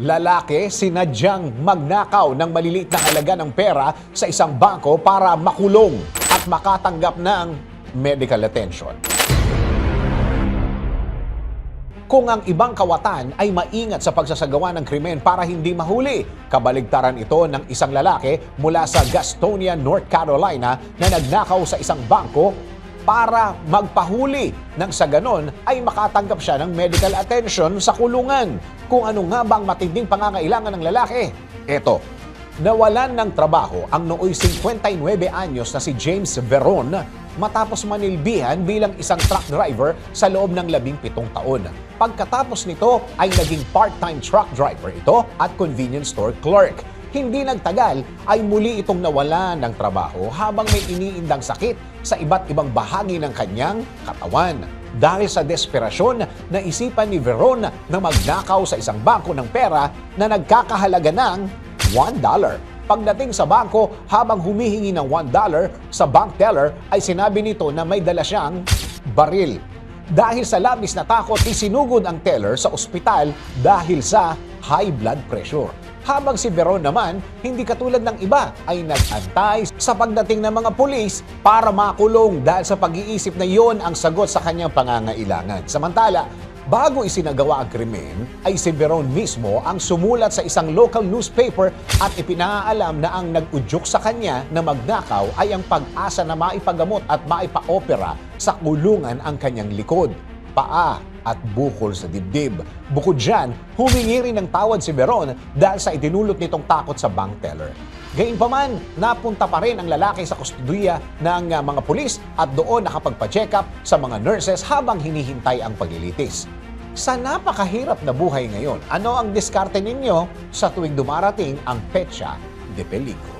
Lalaki sinadyang magnakaw ng maliliit na halaga ng pera sa isang bangko para makulong at makatanggap ng medical attention. Kung ang ibang kawatan ay maingat sa pagsasagawa ng krimen para hindi mahuli, kabaligtaran ito ng isang lalaki mula sa Gastonia, North Carolina na nagnakaw sa isang bangko para magpahuli nang sa ganon ay makatanggap siya ng medical attention sa kulungan. Kung ano nga bang matinding pangangailangan ng lalaki? Eto, nawalan ng trabaho ang nooy 59 anyos na si James Veron matapos manilbihan bilang isang truck driver sa loob ng labing pitong taon. Pagkatapos nito ay naging part-time truck driver ito at convenience store clerk. Hindi nagtagal ay muli itong nawala ng trabaho habang may iniindang sakit sa iba't ibang bahagi ng kanyang katawan. Dahil sa desperasyon, naisipan ni Veron na magnakaw sa isang bangko ng pera na nagkakahalaga ng $1. Pagdating sa bangko, habang humihingi ng $1 sa bank teller, ay sinabi nito na may dala siyang baril. Dahil sa labis na takot, isinugod ang teller sa ospital dahil sa high blood pressure. Habang si Veron naman, hindi katulad ng iba, ay nag-antay sa pagdating ng mga pulis para makulong dahil sa pag-iisip na yon ang sagot sa kanyang pangangailangan. Samantala, Bago isinagawa ang krimen, ay si Veron mismo ang sumulat sa isang local newspaper at ipinaalam na ang nag-udyok sa kanya na magnakaw ay ang pag-asa na maipagamot at maipa-opera sa kulungan ang kanyang likod, paa at bukol sa dibdib. Bukod dyan, humingi rin ng tawad si Veron dahil sa itinulot nitong takot sa bank teller. Gayunpaman, napunta pa rin ang lalaki sa kustudiya ng uh, mga pulis at doon nakapagpa-check up sa mga nurses habang hinihintay ang paglilitis. Sa napakahirap na buhay ngayon, ano ang diskarte ninyo sa tuwing dumarating ang petsa de peligro?